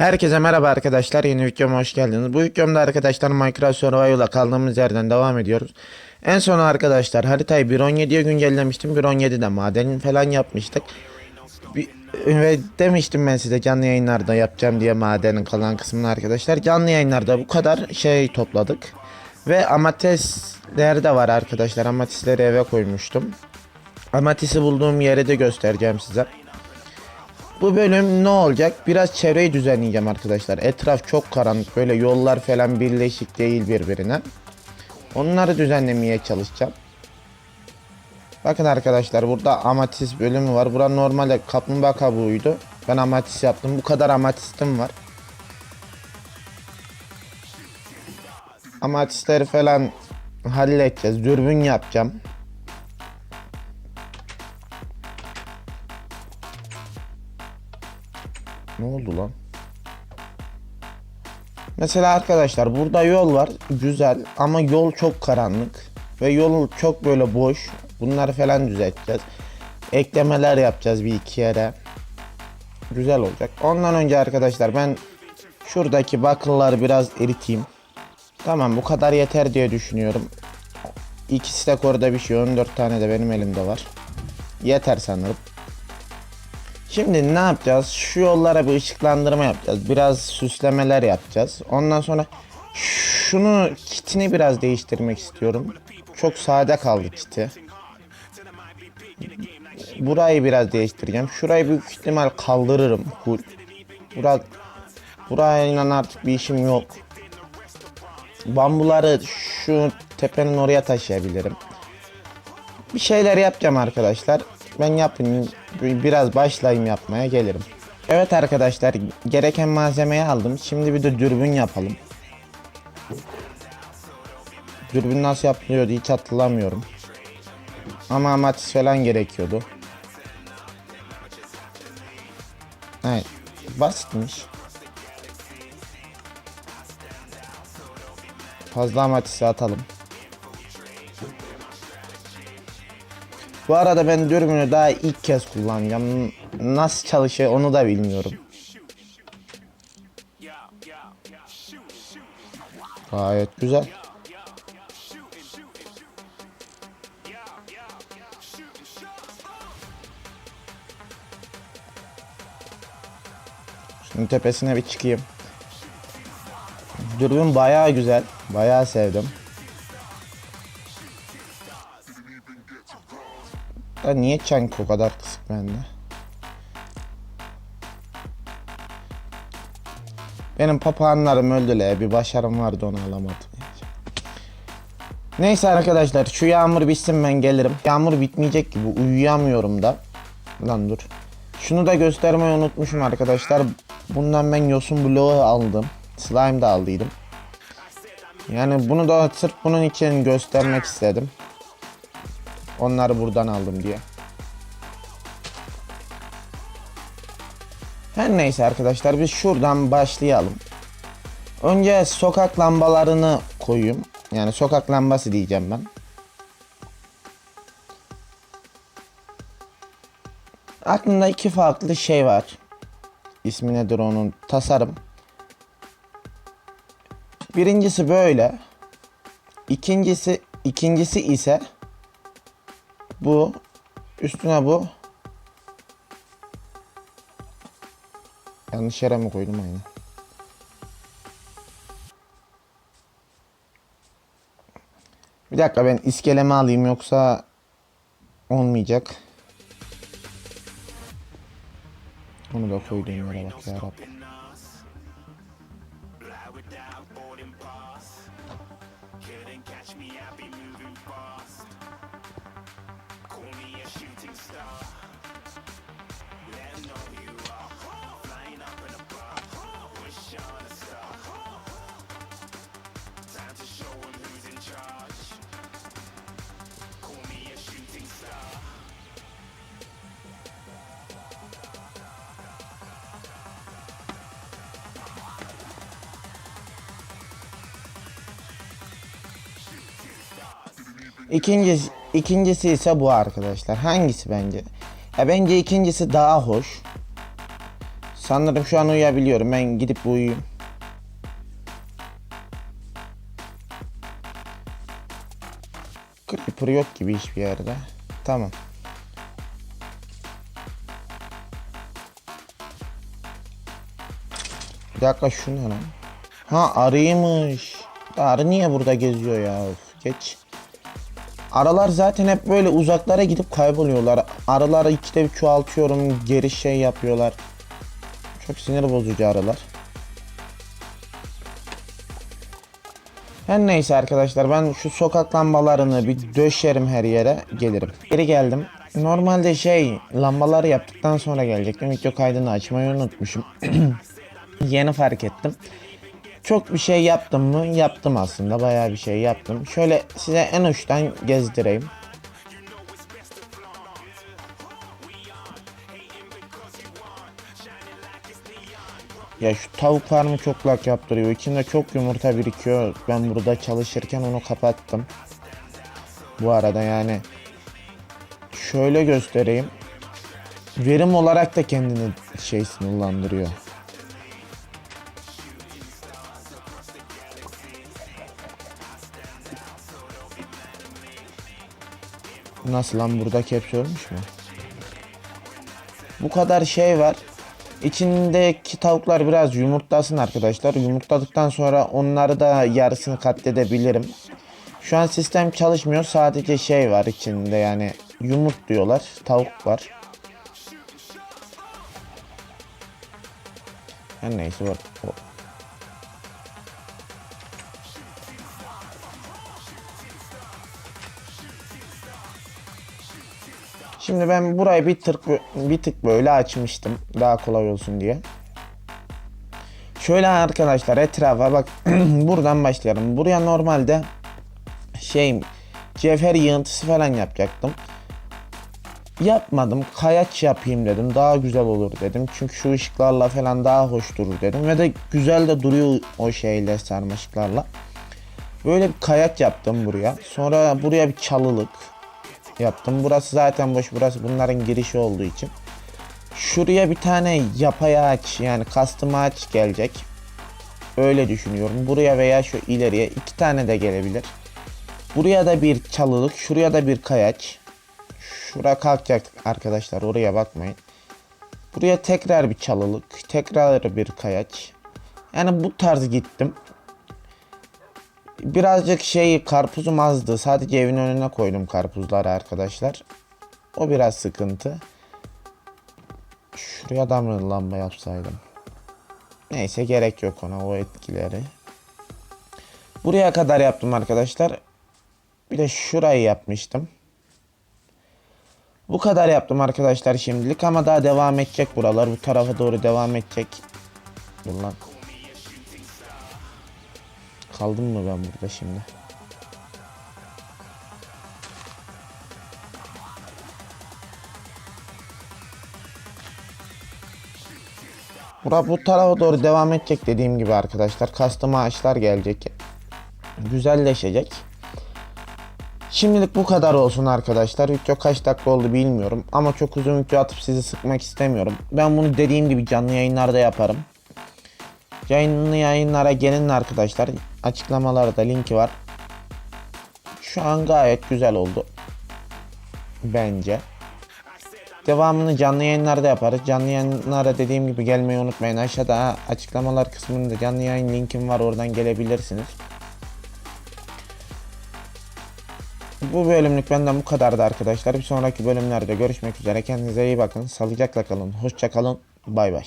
Herkese merhaba arkadaşlar yeni videoma hoş geldiniz. Bu videomda arkadaşlar Minecraft Survival'a kaldığımız yerden devam ediyoruz. En son arkadaşlar haritayı 1.17'ye güncellemiştim. 1.17'de maden falan yapmıştık. Ve demiştim ben size canlı yayınlarda yapacağım diye madenin kalan kısmını arkadaşlar. Canlı yayınlarda bu kadar şey topladık. Ve amatesler de var arkadaşlar. Amatesleri eve koymuştum. Amatisi bulduğum yeri de göstereceğim size. Bu bölüm ne olacak? Biraz çevreyi düzenleyeceğim arkadaşlar. Etraf çok karanlık. Böyle yollar falan birleşik değil birbirine. Onları düzenlemeye çalışacağım. Bakın arkadaşlar burada amatis bölümü var. Bura normalde kaplumbağa kabuğuydu. Ben amatis yaptım. Bu kadar amatistim var. Amatisleri falan halledeceğiz. Dürbün yapacağım. Oldu lan? Mesela arkadaşlar burada yol var güzel ama yol çok karanlık ve yol çok böyle boş. Bunları falan düzelteceğiz. Eklemeler yapacağız bir iki yere. Güzel olacak. Ondan önce arkadaşlar ben şuradaki bakırları biraz eriteyim. Tamam bu kadar yeter diye düşünüyorum. İkisi de orada bir şey 14 tane de benim elimde var. Yeter sanırım. Şimdi ne yapacağız? Şu yollara bir ışıklandırma yapacağız. Biraz süslemeler yapacağız. Ondan sonra şunu kitini biraz değiştirmek istiyorum. Çok sade kaldı kiti. Burayı biraz değiştireceğim. Şurayı büyük ihtimal kaldırırım. Full. Bura, burayla artık bir işim yok. Bambuları şu tepenin oraya taşıyabilirim. Bir şeyler yapacağım arkadaşlar. Ben yapayım. Biraz başlayayım yapmaya gelirim. Evet arkadaşlar gereken malzemeyi aldım. Şimdi bir de dürbün yapalım. Dürbün nasıl yapılıyordu hiç hatırlamıyorum. Ama amatis falan gerekiyordu. Evet. Basitmiş. Fazla amatisi atalım. Bu arada ben dürbünü daha ilk kez kullanacağım. Nasıl çalışıyor onu da bilmiyorum. Gayet güzel. Şimdi tepesine bir çıkayım. Dürbün bayağı güzel. Bayağı sevdim. Da niye çank o kadar kısık bende? Benim papağanlarım öldüler. Bir başarım vardı onu alamadım. Neyse arkadaşlar şu yağmur bitsin ben gelirim. Yağmur bitmeyecek gibi uyuyamıyorum da. Lan dur. Şunu da göstermeyi unutmuşum arkadaşlar. Bundan ben yosun bloğu aldım. Slime da aldıydım. Yani bunu da sırf bunun için göstermek istedim. Onları buradan aldım diye. Her neyse arkadaşlar biz şuradan başlayalım. Önce sokak lambalarını koyayım. Yani sokak lambası diyeceğim ben. Aklımda iki farklı şey var. İsmi nedir onun? Tasarım. Birincisi böyle. İkincisi ikincisi ise bu üstüne bu. Yanlış yere mi koydum aynı? Bir dakika ben iskelemi alayım yoksa olmayacak. Onu da koyduğum yere bak only be a shooting star. Let know you. İkincisi, ikincisi ise bu arkadaşlar. Hangisi bence? Ya bence ikincisi daha hoş. Sanırım şu an uyuyabiliyorum. Ben gidip uyuyayım. Creeper yok gibi hiçbir yerde. Tamam. Bir dakika şu ne lan? Ha arıymış. Arı niye burada geziyor ya? Geç. Aralar zaten hep böyle uzaklara gidip kayboluyorlar. Arıları ikide bir çoğaltıyorum. Geri şey yapıyorlar. Çok sinir bozucu arılar. Her neyse arkadaşlar ben şu sokak lambalarını bir döşerim her yere gelirim. Geri geldim. Normalde şey lambaları yaptıktan sonra gelecektim. Video kaydını açmayı unutmuşum. Yeni fark ettim. Çok bir şey yaptım mı? Yaptım aslında. Bayağı bir şey yaptım. Şöyle size en uçtan gezdireyim. Ya şu tavuk farmı çok lak yaptırıyor. İçinde çok yumurta birikiyor. Ben burada çalışırken onu kapattım. Bu arada yani şöyle göstereyim. Verim olarak da kendini şey sınırlandırıyor. Nasıl lan buradaki hepsi ölmüş mü? Bu kadar şey var. İçindeki tavuklar biraz yumurtlasın arkadaşlar. Yumurtladıktan sonra onları da yarısını katledebilirim. Şu an sistem çalışmıyor. Sadece şey var içinde yani yumurt diyorlar. Tavuk var. Her neyse var. Şimdi ben burayı bir tık bir tık böyle açmıştım daha kolay olsun diye. Şöyle arkadaşlar etrafa bak buradan başlayalım. Buraya normalde şey cevher yığıntısı falan yapacaktım. Yapmadım. Kayaç yapayım dedim. Daha güzel olur dedim. Çünkü şu ışıklarla falan daha hoş durur dedim. Ve de güzel de duruyor o şeyle sarmaşıklarla. Böyle bir kayaç yaptım buraya. Sonra buraya bir çalılık yaptım. Burası zaten boş. Burası bunların girişi olduğu için. Şuraya bir tane yapay ağaç yani custom ağaç gelecek. Öyle düşünüyorum. Buraya veya şu ileriye iki tane de gelebilir. Buraya da bir çalılık. Şuraya da bir kayaç. Şura kalkacak arkadaşlar. Oraya bakmayın. Buraya tekrar bir çalılık. Tekrar bir kayaç. Yani bu tarz gittim. Birazcık şey karpuzum azdı. Sadece evin önüne koydum karpuzları arkadaşlar. O biraz sıkıntı. Şuraya da mı lamba yapsaydım? Neyse gerek yok ona o etkileri. Buraya kadar yaptım arkadaşlar. Bir de şurayı yapmıştım. Bu kadar yaptım arkadaşlar şimdilik ama daha devam edecek buralar. Bu tarafa doğru devam edecek. Dur lan. Kaldım mı ben burada şimdi? Bura bu tarafa doğru devam edecek dediğim gibi arkadaşlar. Custom ağaçlar gelecek. Güzelleşecek. Şimdilik bu kadar olsun arkadaşlar. Video kaç dakika oldu bilmiyorum. Ama çok uzun video atıp sizi sıkmak istemiyorum. Ben bunu dediğim gibi canlı yayınlarda yaparım. Canlı yayınlara gelin arkadaşlar. Açıklamalarda linki var. Şu an gayet güzel oldu. Bence. Devamını canlı yayınlarda yaparız. Canlı yayınlara dediğim gibi gelmeyi unutmayın. Aşağıda açıklamalar kısmında canlı yayın linkim var. Oradan gelebilirsiniz. Bu bölümlük benden bu kadardı arkadaşlar. Bir sonraki bölümlerde görüşmek üzere. Kendinize iyi bakın. Sağlıcakla kalın. Hoşça kalın. Bay bay.